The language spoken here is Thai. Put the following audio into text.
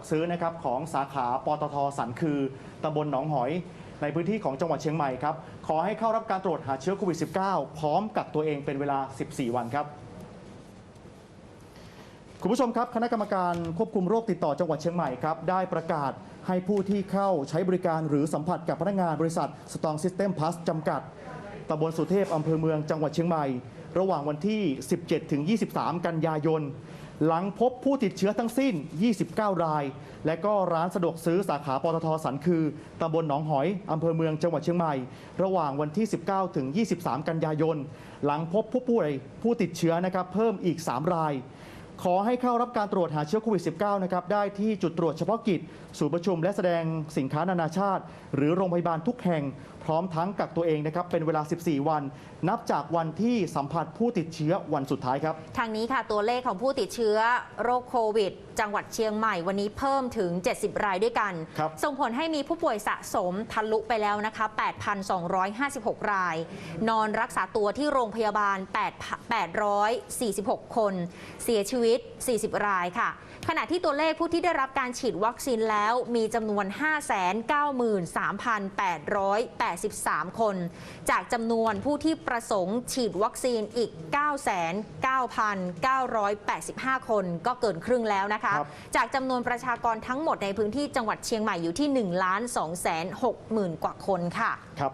กซื้อนะครับของสาขาปตทสันคือตำบลหนองหอยในพื้นที่ของจังหวัดเชียงใหม่ครับ ขอให้เข้ารับการตรวจหาเชื้อโควิด -19 พร้อมกักตัวเองเป็นเวลา 14 วันครับ คุณผู้ชมครับ คณะกรรมการควบคุมโรคติดต่อจังหวัดเชียงใหม่ครับ ได้ประกาศให้ผู้ที่เข้าใช้บริการหรือสัมผัสกับพนักงานบริษัท Strong System Plus จำกัดตำบลสุเทพอำเภอเมืองจังหวัดเชียงใหม่ ระหว่างวันที่ 17-23 กันยายน หลังพบผู้ติดเชื้อทั้งสิ้น 29 ราย และก็ร้านสะดวกซื้อสาขาปตทสันคือตำบลหนองหอยอำเภอเมืองจังหวัดเชียงใหม่ ระหว่างวันที่ 19 ถึง 23 กันยายน หลังพบผู้ป่วยผู้ติดเชื้อนะครับเพิ่มอีก 3 ราย ขอให้เข้ารับการตรวจหาเชื้อโควิด -19 นะครับได้ที่จุดตรวจเฉพาะกิจ ศูนย์ประชุมและแสดงสินค้านานาชาติ หรือโรงพยาบาลทุกแห่ง พร้อมทั้งกักตัวเองนะครับเป็นเวลา 14 วัน นับจากวันที่สัมผัสผู้ติดเชื้อวันสุดท้ายครับ ทางนี้ค่ะตัวเลขของผู้ติดเชื้อโรคโควิด จังหวัดเชียงใหม่วันนี้เพิ่มถึง 70 รายด้วยกัน ครับ ส่งผลให้มีผู้ป่วยสะสมทะลุไปแล้วนะคะ 8,256 ราย นอนรักษาตัวที่โรงพยาบาล8 846 คน เสียชีวิต40 รายค่ะ ขณะที่ตัวเลขผู้ที่ได้รับการฉีดวัคซีนแล้วมีจำนวน 593,883 คน จากจำนวนผู้ที่ประสงค์ฉีดวัคซีนอีก 9,9,985 คน ก็เกินครึ่งแล้วนะคะครับจากจำนวนประชากรทั้งหมดในพื้นที่จังหวัดเชียงใหม่อยู่ที่1ล้าน2 6 0 0 0 0 กว่าคนค่ะ ครับ